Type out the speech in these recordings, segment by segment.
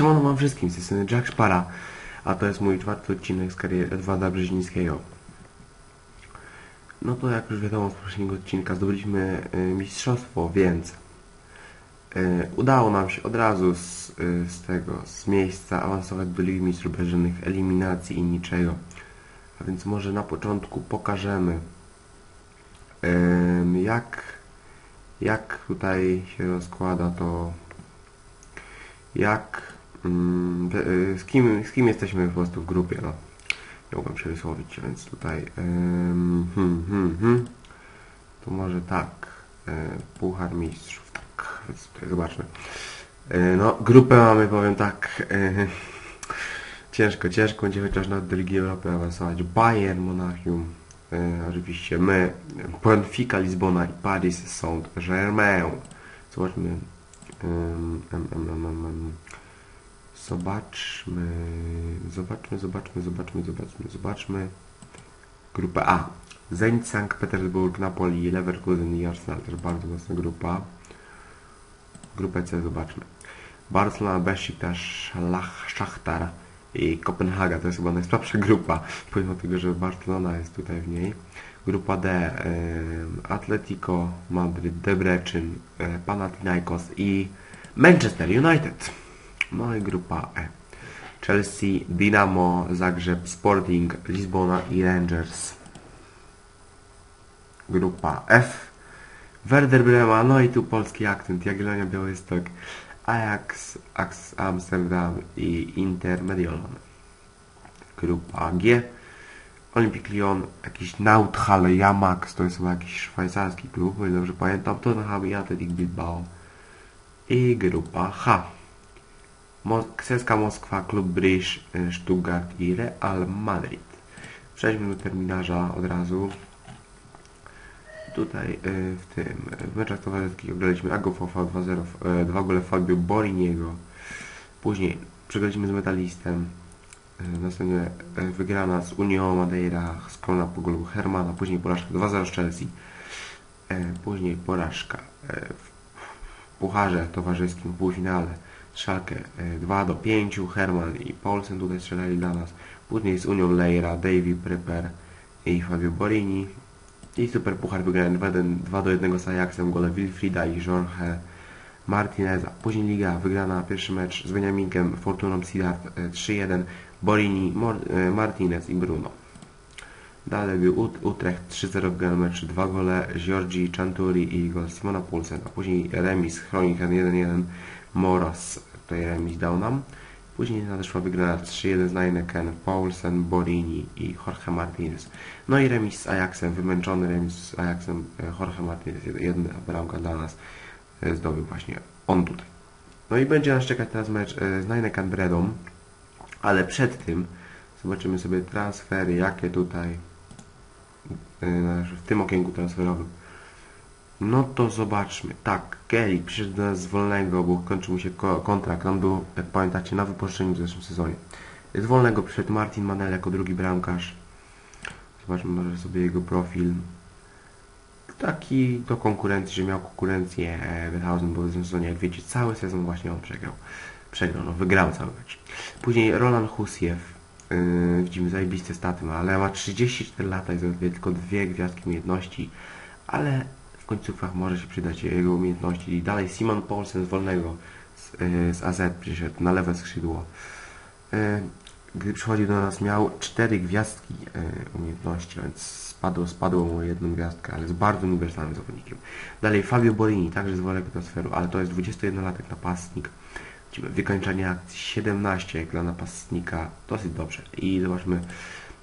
Siemano wam wszystkim, z tej Jack Szpara, a to jest mój czwarty odcinek z kariery Edwarda Brzezińskiego. No to jak już wiadomo z poprzedniego odcinka zdobyliśmy y, mistrzostwo, więc y, udało nam się od razu z, y, z tego, z miejsca awansować do Ligi Mistrzów bez żadnych eliminacji i niczego. A więc może na początku pokażemy jak, jak tutaj się rozkłada to jak z, kim, z kim jesteśmy po prostu w grupie, no. Nie mogłem się więc tutaj hmm, hmm, hmm. to może tak y, Puchar Mistrzów, tak, więc tutaj zobaczmy. Y, no, grupę mamy, powiem tak, y, ciężko, ciężko będzie chociaż na Ligi Europy awansować. Bayern Monachium, y, oczywiście my, Benfica Lizbona i Paris Saint-Germain. Zobaczmy em. Zobaczmy, zobaczmy, zobaczmy, zobaczmy, zobaczmy, zobaczmy. Grupa A. Zenit Sankt Petersburg, Napoli, Leverkusen i Arsenal. Też bardzo mocna grupa. Grupę C zobaczmy. Barcelona, Besiktas, Szachtar i Kopenhaga. To jest chyba najsłabsza grupa, pomimo tego, że Barcelona jest tutaj w niej. Grupa D. Atletico Madryt, Debrecen, Panathinaikos i Manchester United. No i grupa E. Chelsea, Dynamo, Zagrzeb, Sporting, Lizbona i Rangers. Grupa F. Werder Brema, no i tu polski akcent, Jagiellonia Białystok, Ajax, Ajax Amsterdam i Inter Mediolan. Grupa G. Olympique Lyon, jakiś Nauthal Jamax, to jest chyba jakiś szwajcarski klub, o ile dobrze pamiętam, Tottenham i Athletic Bilbao. I grupa H. CSKA Moskwa, Klub Bryż, y, Stuttgart i Real Madrid. Przejdźmy do terminarza od razu. Tutaj y, w tym, w meczach towarzyskich ograliśmy Agofofa 2-0, y, dwa gole Fabio Boriniego. Później przegraliśmy z Metalistem. Y, Następnie y, wygrana z Unią Madeira, skromna po golu Hermana. Później porażka 2-0 z Chelsea. Y, Później porażka y, w Pucharze Towarzyskim w półfinale. Schalke y, 2 do 5, Herman i Paulsen tutaj strzelali dla nas. Później z Unią Leira, Davy Prepper i Fabio Borini. I Super Puchar wygrałem 2, 2 do 1 z Ajaxem, gole Wilfrida i Jorge Martineza. Później Liga wygrana pierwszy mecz z Beniaminkiem, Fortuną Sidat y, 3-1, Borini, Mor, y, Martinez i Bruno. Dalej był Ut Utrecht 3-0 wygrany mecz, dwa gole Giorgi Chanturi i gol Simona Poulsen, a później remis Chroniken 1-1, Moras tutaj remis dał nam. Później nadeszła wygrana 3-1 z Neineken, Paulsen, Borini i Jorge Martinez. No i remis z Ajaxem, wymęczony remis z Ajaxem, Jorge Martinez, jed- jedna bramka dla nas e, zdobył właśnie on tutaj. No i będzie nas czekać teraz mecz e, z Neineken Bredą, ale przed tym zobaczymy sobie transfery, jakie tutaj e, w tym okienku transferowym. No to zobaczmy. Tak, Kelly przyszedł do nas z wolnego, bo kończył mu się ko kontrakt. On był, jak pamiętacie, na wypożyczeniu w zeszłym sezonie. Z wolnego przyszedł Martin Manel jako drugi bramkarz. Zobaczmy może sobie jego profil. Taki do konkurencji, że miał konkurencję e, Wethausen, bo w zeszłym sezonie, jak wiecie, cały sezon właśnie on przegrał. Przegrał, no wygrał cały mecz. Później Roland Husiew. Yy, widzimy zajebiste staty ale ma 34 lata i zaledwie tylko dwie gwiazdki umiejętności, ale końcówkach może się przydać jego umiejętności. I dalej Simon Paulsen z wolnego z, yy, z AZ przyszedł na lewe skrzydło. Yy, gdy przychodził do nas miał cztery gwiazdki yy, umiejętności, więc spadło, spadło mu jedną gwiazdkę, ale jest bardzo uniwersalnym zawodnikiem. Dalej Fabio Borini, także z wolnego transferu, ale to jest 21-latek napastnik. Wykończenie akcji 17 jak dla napastnika, dosyć dobrze. I zobaczmy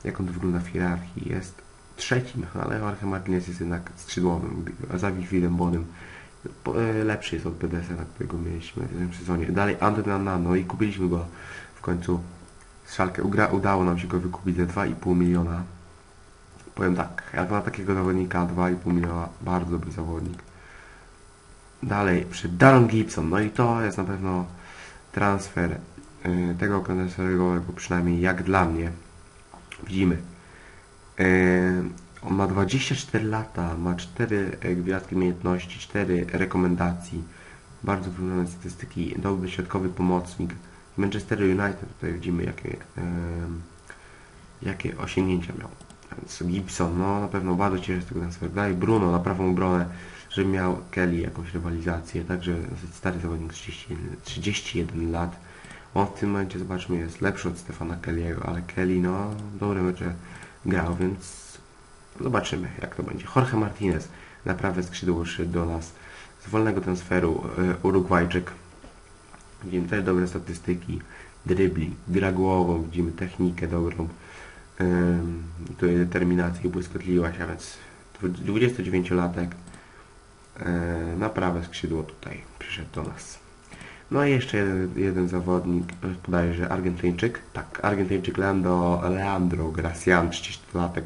jak on wygląda w hierarchii. Jest trzecim, ale Jorge Martinez jest jednak skrzydłowym, za Wilfriedem Bonym. Po- e, Lepszy jest od BDS, na którego mieliśmy w tym sezonie. Dalej Anton Nano i kupiliśmy go w końcu z Szalkę. Udało nam się go wykupić za 2,5 miliona. Powiem tak, jak na takiego zawodnika 2,5 miliona, bardzo dobry zawodnik. Dalej, przy Daron Gibson, no i to jest na pewno transfer y, tego transferowego, przynajmniej jak dla mnie. Widzimy. Y, on ma 24 lata, ma 4 gwiazdki umiejętności, 4 rekomendacji, bardzo wyrównane statystyki, dobry środkowy pomocnik, Manchester United, tutaj widzimy jakie, em, jakie osiągnięcia miał. Gibson, no na pewno bardzo cieszę się z tego transferu. Dalej Bruno na prawą obronę, żeby miał Kelly jakąś rywalizację, także stary zawodnik, 31, 31 lat. On w tym momencie, zobaczmy, jest lepszy od Stefana Kelly'ego, ale Kelly, no, dobre mecze grał, więc zobaczymy, jak to będzie. Jorge Martinez na prawe skrzydło szedł do nas z wolnego transferu, e, Urugwajczyk. Widzimy też dobre statystyki, drybli, gra głową, widzimy technikę dobrą, tutaj determinację i błyskotliwość, a więc 29-latek e, na prawe skrzydło tutaj przyszedł do nas. No i jeszcze jeden, jeden zawodnik, bodajże Argentyńczyk, tak, Argentyńczyk Leandro, Leandro Gracian, 30-latek,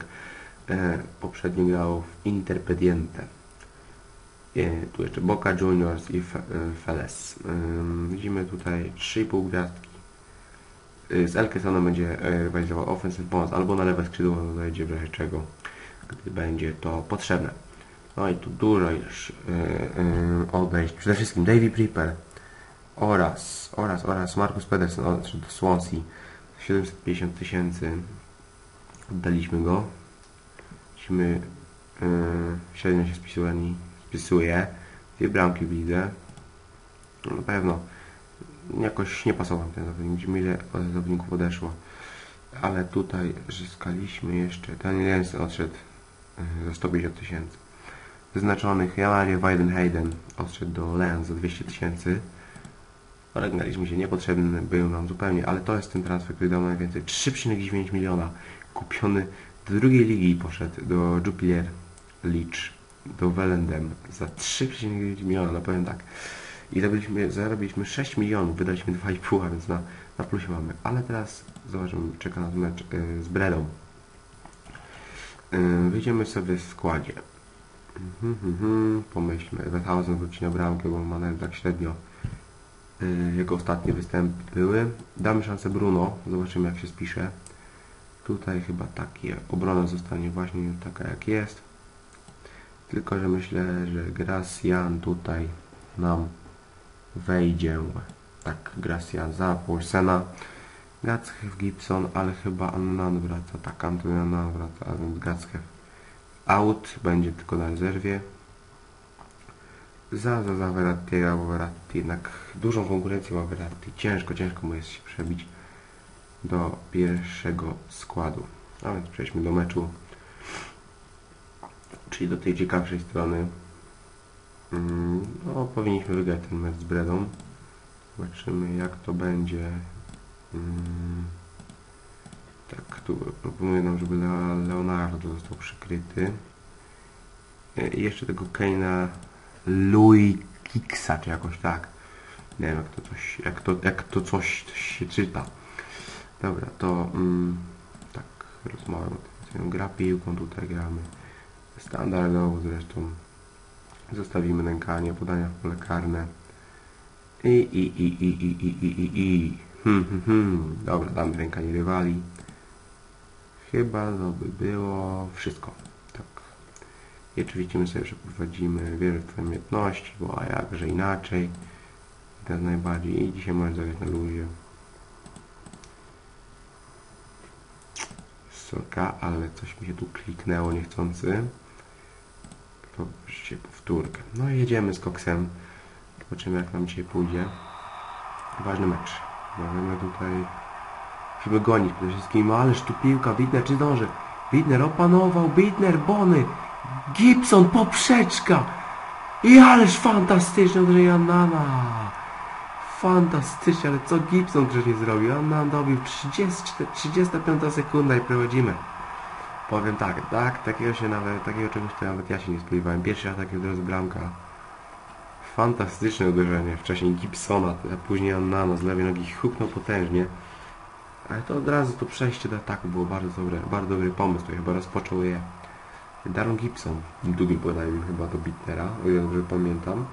e, poprzednio grał w Interpediente. E, tu jeszcze Boca Juniors i Fe- e, Feles. Ym, Widzimy tutaj 3,5 gwiazdki. Y, Z Elkesonem będzie e, rywalizował offensive pomoc albo na lewe skrzydło dojdzie w razie czego, gdy będzie to potrzebne. No i tu dużo już y, y, odejść. Przede wszystkim Davy Prepper oraz, oraz, oraz Marcus Pedersen odszedł do Swansea. 750 tysięcy oddaliśmy go. Widzimy y, średnio się spisuje, spisuje. Dwie bramki widzę. No, na pewno jakoś nie pasował ten zawodnik. Widzimy ile zawodników odeszło. Ale tutaj zyskaliśmy jeszcze. Daniel Jensen odszedł y, za 150 tysięcy. Wyznaczonych Jamarie Weidenheiden odszedł do Lens za 200 tysięcy. Oregnaliśmy się, niepotrzebny był nam zupełnie, ale to jest ten transfer, który dał najwięcej. 3,9 miliona. Kupiony do drugiej ligi poszedł do Jupiler Leach, do Wellendem za 3,9 miliona, no powiem tak. I zarobiliśmy 6 milionów, wydaliśmy 2,5, a więc na, na plusie mamy. Ale teraz zobaczymy, czeka nas mecz y, z Bredą. Y, wyjdziemy sobie w składzie. Mhm, mhm, pomyślmy, Wethausen wróci na bramkę, bo Manel tak średnio jego ostatnie występy były. Damy szansę Bruno, zobaczymy jak się spisze. Tutaj chyba takie obrona zostanie właśnie taka jak jest. Tylko, że myślę, że Gracian tutaj nam wejdzie. Tak, Gracian za Paulsena. Gacchew, Gibson, ale chyba Annan wraca. Tak, Antony Annan wraca, a więc out, będzie tylko na rezerwie. Za, za, za Verrattiego, bo Verratti jednak dużą konkurencję ma Verratti. Ciężko, ciężko mu jest się przebić do pierwszego składu. A więc przejdźmy do meczu. Czyli do tej ciekawszej strony. Mm, No, powinniśmy wygrać ten mecz z Bredą. Zobaczymy jak to będzie. Mm, Tak, tu proponuję nam, żeby Leo- Leonardo został przykryty. E, jeszcze tego Keina Louis Kiksa, czy jakoś tak. Nie wiem jak to coś, jak to, jak to coś, się czyta. Dobra, to mm, tak rozmawiam. Gra piłką, tutaj gramy standardowo zresztą. Zostawimy nękanie, podania w pole karne. I, i, i, i, i, i, i, i, i. Hmm, hmm, hmm. Dobra, damy rękanie rywali. Chyba to by było wszystko. Tak. I oczywiście my sobie przeprowadzimy wierzę w Twoje umiejętności, bo a jakże inaczej. I jest najbardziej. I dzisiaj możesz zagrać na luzie. Soka, ale coś mi się tu kliknęło niechcący. Poproszę powtórkę. No i jedziemy z koksem. Zobaczymy jak nam dzisiaj pójdzie. Ważny mecz. Możemy tutaj Musimy gonić przede wszystkim, ależ tu piłka, Widner czy zdąży? Widner opanował, Widner, Bony, Gibson, poprzeczka! I ależ fantastyczne uderzenie Annana! Fantastycznie, ale co Gibson grzecznie zrobił? Annan dobił 34, 35 sekunda i prowadzimy. Powiem tak, tak, takiego się nawet, takiego czegoś to nawet ja się nie spodziewałem. Pierwszy atak od razu bramka. Fantastyczne uderzenie. Wcześniej Gibsona, a później Annana z lewej nogi huknął potężnie. Ale to od razu to przejście do ataku było bardzo dobre, bardzo dobry pomysł. To chyba rozpoczął je Darren Gibson. Długim podaniem chyba do Bittnera, o ile dobrze pamiętam.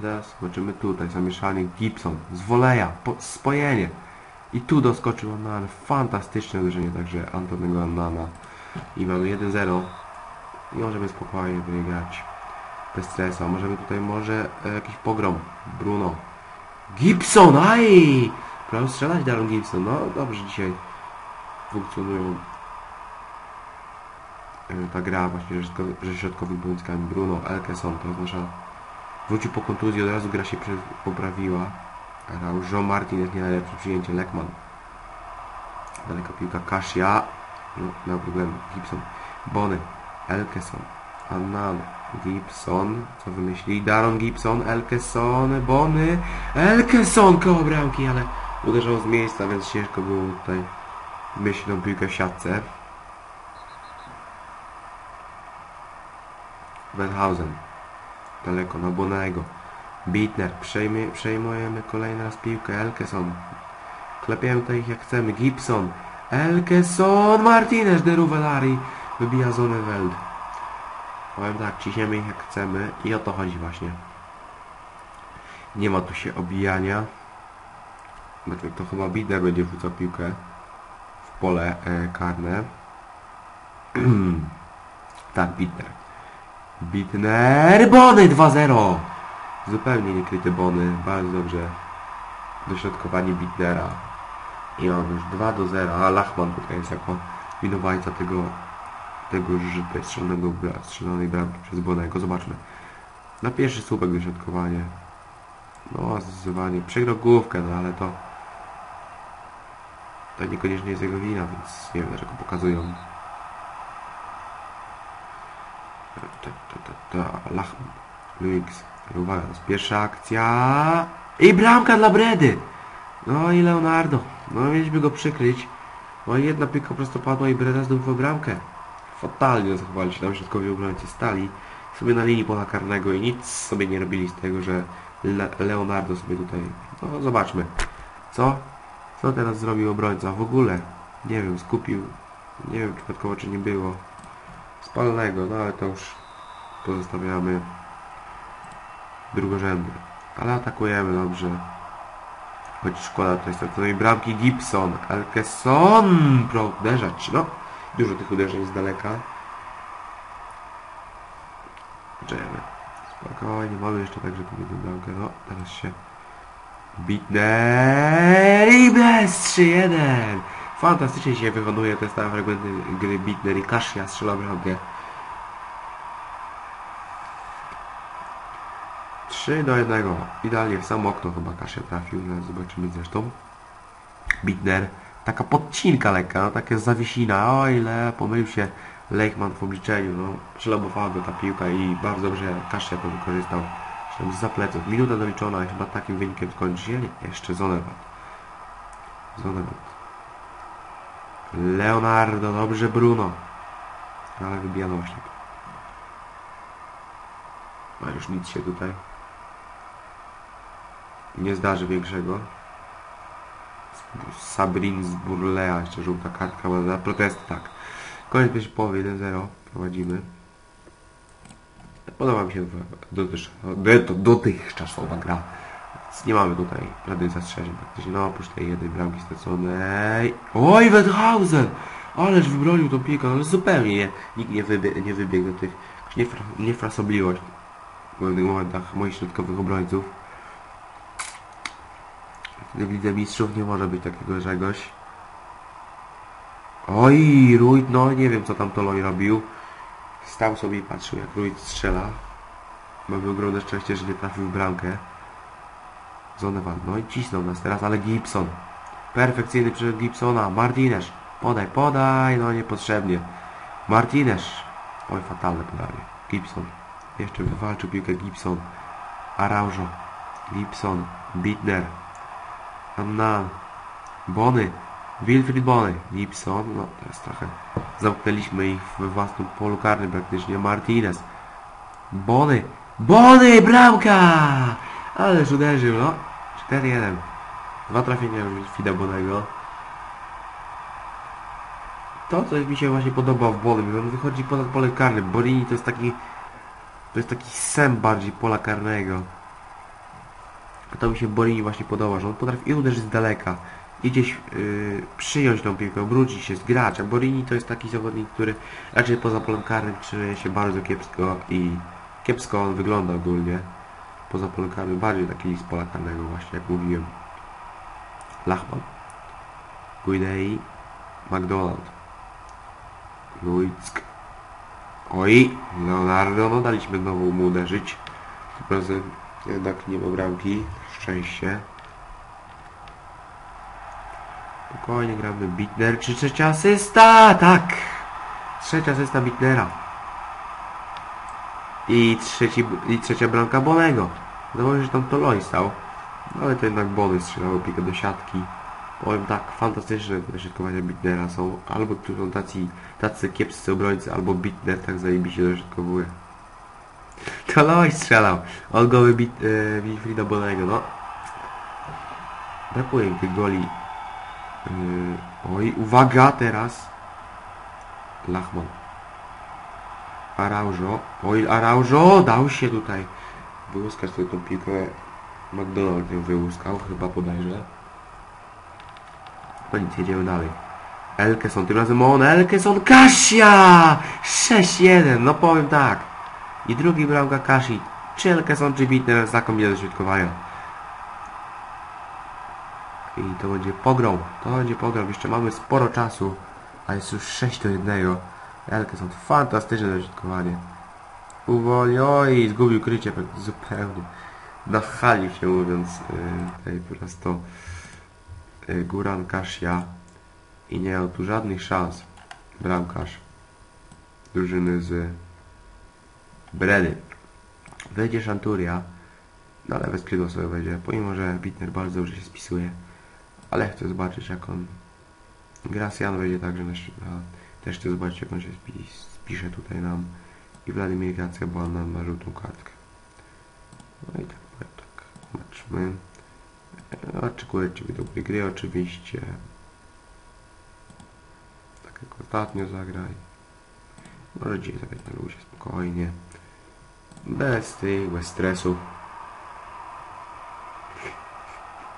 Teraz zobaczymy tutaj zamieszanie Gibson z woleja, po, spojenie. I tu doskoczył Annan. Fantastyczne uderzenie także Antonego Annana. I mamy 1-0. I możemy spokojnie wygrać. Bez stresu. A możemy tutaj może e, jakiś pogrom. Bruno. Gibson, aj! Prawo strzelać Darren Gibson. No dobrze dzisiaj funkcjonują ta gra właśnie, że środkowymi pomocnikami Bruno, Elkeson, to nasza... Wrócił po kontuzji, od razu gra się poprawiła. Grał Jean Martinez, nie najlepsze przyjęcie, Lekman. Daleka piłka, Kasia. No, no problem, Gibson. Bony, Elkeson, Annan, Gibson, co wymyśli? Daron Gibson, Elkeson, Bony, Elkeson koło bramki, ale uderzał z miejsca, więc ciężko było tutaj myśleć tą piłkę w siatce. Benhausen, daleko na Bonego, Bittner, przejmie, przejmujemy kolejny raz piłkę, Elkeson, klepiemy tutaj ich jak chcemy, Gibson, Elkeson, Martinez de Ruvelari, wybija zonę Weld. Powiem tak, ciśniemy ich jak chcemy i o to chodzi właśnie. Nie ma tu się obijania. Znaczy, to chyba Bittner będzie wrzucał piłkę w pole e, karne. tak, Bittner. Bittner, Bony 2-0! Zupełnie niekryte Bony, bardzo dobrze. Dośrodkowanie Bittnera. I on już 2 do 0, a Lachman tutaj jest jako winowajca tego, tego strzelonego, strzelonej bramki przez Bonego. Zobaczmy. Na pierwszy słupek dośrodkowanie. No, zdecydowanie. Przegrał główkę, no ale to to niekoniecznie jest jego wina, więc nie wiem dlaczego pokazują. Ta, ta, ta, ta, Lachman. Luix. Pierwsza akcja. I bramka dla Bredy! No i Leonardo. No mieliśmy go przykryć. No i jedna piłka prosto padła i Breda zdobyła bramkę. Fatalnie zachowali się tam środkowi obrońcy stali sobie na linii pola karnego i nic sobie nie robili z tego, że Le Leonardo sobie tutaj... No zobaczmy. Co? Co teraz zrobił obrońca? W ogóle. Nie wiem, skupił. Nie wiem przypadkowo czy nie było. Spalonego, no ale to już pozostawiamy drugorzędne. Ale atakujemy dobrze. Choć szkoda tutaj straconej bramki Gibson. Elkeson! Pro uderzać. No, dużo tych uderzeń z daleka. Poczekajmy. Spokojnie, mamy jeszcze także tu jedną bramkę. No, teraz się... Bitner i bez 3-1! Fantastycznie się wykonuje te stare fragmenty gry Bitner i Kasia strzela bramkę. 3 do 1. Idealnie w samo okno chyba Kasia trafił. Zaraz zobaczymy zresztą. Bitner. Taka podcinka lekka, no takie zawiesina. O ile pomylił się Leichmann w obliczeniu. No, przelobowała go ta piłka i bardzo dobrze Kasia to wykorzystał. Tam za pleców. Minuta doliczona i chyba takim wynikiem skończy się. Jeszcze Zonewald. Zonewald. Leonardo, dobrze Bruno. Ale wybijano właśnie. A już nic się tutaj nie zdarzy większego. Sabrin z Burlea, jeszcze żółta kartka za protest, tak. Koniec pierwszej połowy 1-0, prowadzimy. Podoba mi się dotychczas, dotychczasowa gra. Więc nie mamy tutaj żadnych zastrzeżeń praktycznie, no oprócz tej jednej bramki straconej. Oj, Wendhausen! Ależ wybronił tą piłkę, ale zupełnie nie, nikt nie, wybie, nie wybiegł do tych, niefra, niefrasobliwość w pewnych momentach moich środkowych obrońców. W Lidze Mistrzów nie może być takiego czegoś. Oj, Ruid, no nie wiem co tam Toloi robił. Stał sobie i patrzył jak Ruid strzela. Mamy ogromne szczęście, że nie trafił w bramkę. Zonewan, no i cisnął nas teraz, ale Gibson. Perfekcyjny przyszedł Gibsona. Martinez. Podaj, podaj, no niepotrzebnie. Martinez. Oj, fatalne podanie. Gibson. Jeszcze wywalczył piłkę Gibson. Araujo. Gibson. Bittner. Annan. Bony. Wilfried Bony. Gibson. No teraz trochę zamknęliśmy ich we własnym polu karnym praktycznie. Martinez. Bony. Bony! Bramka! Ależ uderzył, no. 4-1. Dwa trafienia Wilfrida Bonego. To, co mi się właśnie podoba w Bonym, on wychodzi ponad pole karne. Borini to jest taki... To jest taki sem bardziej pola karnego. To mi się Borini właśnie podoba, że on potrafi i uderzyć z daleka. I gdzieś yy, przyjąć tą piłkę, obrócić się, zgrać. A Borini to jest taki zawodnik, który raczej poza polem karnym czuje się bardzo kiepsko i kiepsko on wygląda ogólnie. Poza karnym bardziej taki z pola karnego właśnie, jak mówiłem. Lachman. Guidei. McDonald. Luick. Oj, Leonardo, no daliśmy znowu mu uderzyć. Tym razem jednak nie ma bramki. Szczęście. Spokojnie gramy. Bitner, czy trzecia asysta? Tak! Trzecia asysta Bitnera. I, trzeci, I trzecia bramka Bonego. Zauważyłem, że tam Toloi stał. No ale to jednak Bony strzelał piłkę do siatki. Powiem tak, fantastyczne te środkowania Bitnera są. Albo są tacy, tacy kiepscy obrońcy, albo Bitner tak zajebiście dośrodkowuje. Toloi strzelał. Od goły Bit, e, Wilfrida Bonego, no. Brakuje im tych goli. Yy, oj, uwaga teraz. Lachman. Araujo. Oj, Araujo dał się tutaj wyłuskać sobie tą piłkę. McDonald ją wyłuskał, chyba bodajże. No nic, jedziemy dalej. Elkeson, tym razem on, Elkeson, Kasia! 6-1, no powiem tak. I drugi bramka Kasi. Czy Elkeson, czy Bitner, znakomicie do środkowania. I to będzie pogrom. To będzie pogrom. Jeszcze mamy sporo czasu. A jest już 6 do 1. Elke są fantastyczne dośrodkowanie. Uwolni. Oj, zgubił krycie zupełnie. Nachali się mówiąc yy, tutaj po prostu yy, Guran Kasia. I nie miał tu żadnych szans. Bramkarz drużyny z Bredy. Wejdzie Szanturia. Na lewe skrzydło sobie wejdzie, pomimo że Bitner bardzo dobrze się spisuje. Ale chcę zobaczyć jak on... Gracian wejdzie także na szczyt. Też chcę zobaczyć jak on się spi, spisze tutaj nam. I Wladimir Gracja, bo on nam ma żółtą kartkę. No i tak, tak. Zobaczmy. E, Oczekuję Ciebie dobrej gry oczywiście. Tak jak ostatnio zagraj. Może dzisiaj zagrać na luzie, spokojnie. Bez tych, bez stresu.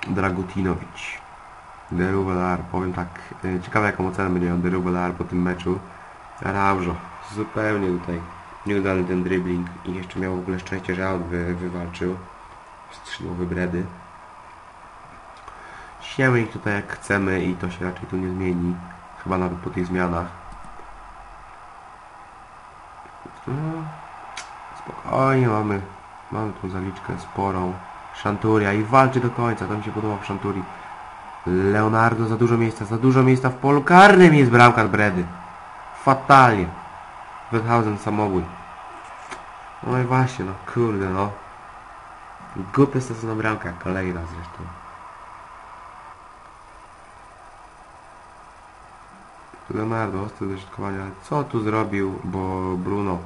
Dragutinowicz. Derubelar, powiem tak, e, ciekawe jaką ocenę będzie miał Derubelar po tym meczu. Araujo, zupełnie tutaj nieudany ten dribbling i jeszcze miał w ogóle szczęście, że out wy, wywalczył. Skrzydłowy bredy. Śniemy ich tutaj jak chcemy i to się raczej tu nie zmieni. Chyba nawet po tych zmianach. No, spokojnie mamy, mamy tą zaliczkę sporą. Szanturia i walczy do końca, to mi się podoba w Szanturii. Leonardo za dużo miejsca, za dużo miejsca w polu karnym jest bramka Bredy. Fatalnie. Wethausen samobój. No i właśnie, no kurde no. Głupia stosowna bramka, kolejna zresztą. Leonardo, ostre do środkowania. Co tu zrobił, bo Bruno?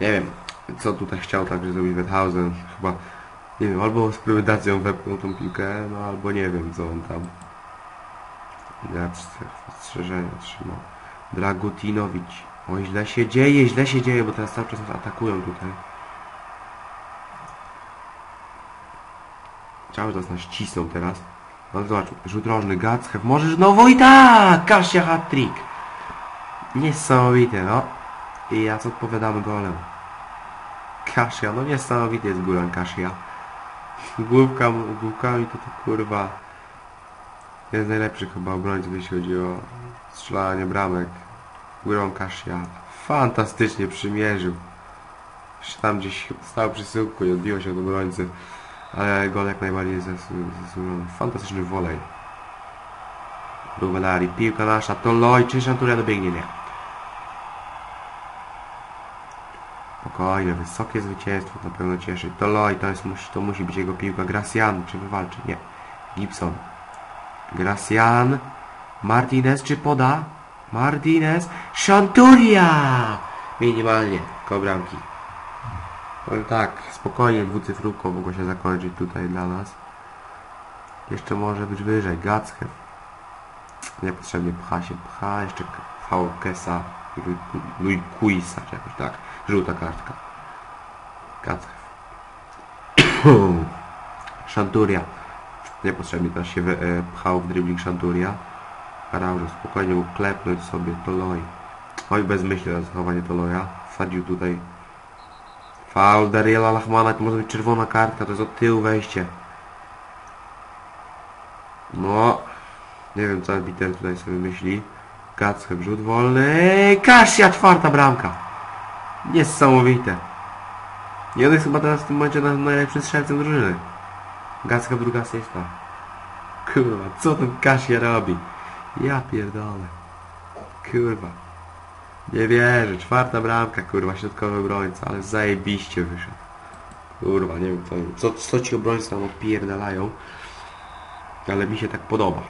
Nie wiem, co tutaj chciał także zrobić Wethausen. Chyba nie wiem, albo z premedytacją wepchnął tą piłkę, no albo nie wiem co on tam. Ja strzeżenia trzymał. Dragutinowicz. Oj, źle się dzieje, źle się dzieje, bo teraz cały czas nas atakują tutaj. Cały czas nas cisną teraz. No zobacz, rzut rożny, Gacchew, możesz znowu i tak! Kasia hat-trick! Niesamowite, no. I ja co odpowiadamy golem. Kasia, no niesamowity jest Guran Kasia. Główka, główkami to to kurwa jest najlepszy chyba obrońców jeśli chodzi o strzelanie bramek. Górą Kasia fantastycznie przymierzył. Jeszcze tam gdzieś stał przy syłku i odbiło się od obrońcy. Ale gol jak najbardziej zasłużony. Fantastyczny wolej. Ruvelari, piłka nasza, to Loj, czy Szanturia dobiegnie? Nie. Spokojnie, wysokie zwycięstwo na pewno cieszy. To Loj, to, jest, to musi być jego piłka. Gracian, czy wywalczy? Nie. Gibson. Gracian. Martinez, czy poda? Martinez. Szanturia! Minimalnie, koło bramki. Powiem tak, spokojnie dwucyfrówką mogło się zakończyć tutaj dla nas. Jeszcze może być wyżej. Gacchew. Niepotrzebnie pcha się, pcha. Jeszcze V. Kesa. Luikuisa, czy jakoś tak. Żółta kartka. Gacchew. Szanturia. Niepotrzebnie teraz się pchał w dribbling Szanturia. Araujo spokojnie mógł klepnąć sobie Toloi. Oj, bezmyślne zachowanie Toloja. Wsadził tutaj Faul Dariela Lachmana, to może być czerwona kartka, to jest od tyłu wejście. No, nie wiem co arbiter tutaj sobie myśli. Gackę wrzut wolny. Kasia, czwarta bramka. Niesamowite. I on jest chyba teraz w tym momencie na- najlepszym strzelcem drużyny. Gacka druga asysta. Kurwa, co ten Kasia robi? Ja pierdolę. Kurwa. Nie wierzę, czwarta bramka, kurwa, środkowy obrońca, ale zajebiście wyszedł. Kurwa, nie wiem co, co, ci obrońcy tam odpierdalają, ale mi się tak podoba.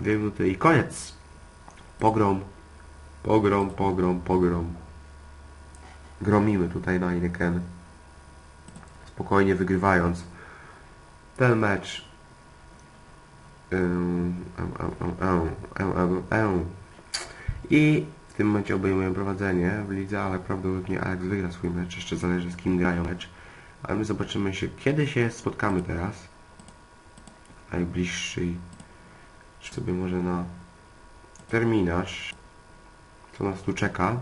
Dwie minuty i koniec. Pogrom, pogrom, pogrom, pogrom. Gromimy tutaj na Heineken. Spokojnie wygrywając ten mecz. I w tym momencie obejmuję prowadzenie w lidze, ale prawdopodobnie Alex wygra swój mecz. Jeszcze zależy z kim grają mecz. Ale my zobaczymy się, kiedy się spotkamy teraz. Najbliższy. Czy sobie może na terminarz. Co nas tu czeka.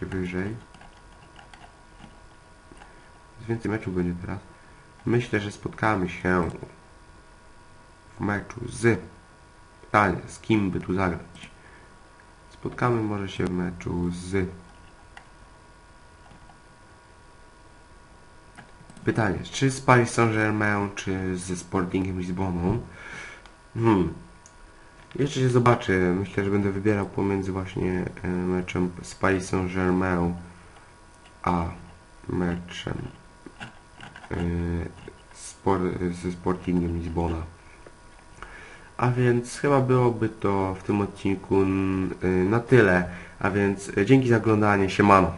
Oczywiście wyżej. Jest więcej meczów będzie teraz. Myślę, że spotkamy się w meczu z Pytanie, z kim by tu zagrać? Spotkamy może się w meczu z... Pytanie, czy z Paris Saint-Germain, czy ze Sportingiem Lizboną? Hmm. Jeszcze się zobaczy. Myślę, że będę wybierał pomiędzy właśnie e, meczem z Paris Saint-Germain a meczem e, ze Sportingiem Lizbona. A więc chyba byłoby to w tym odcinku y, na tyle. A więc dzięki za oglądanie. Siemano.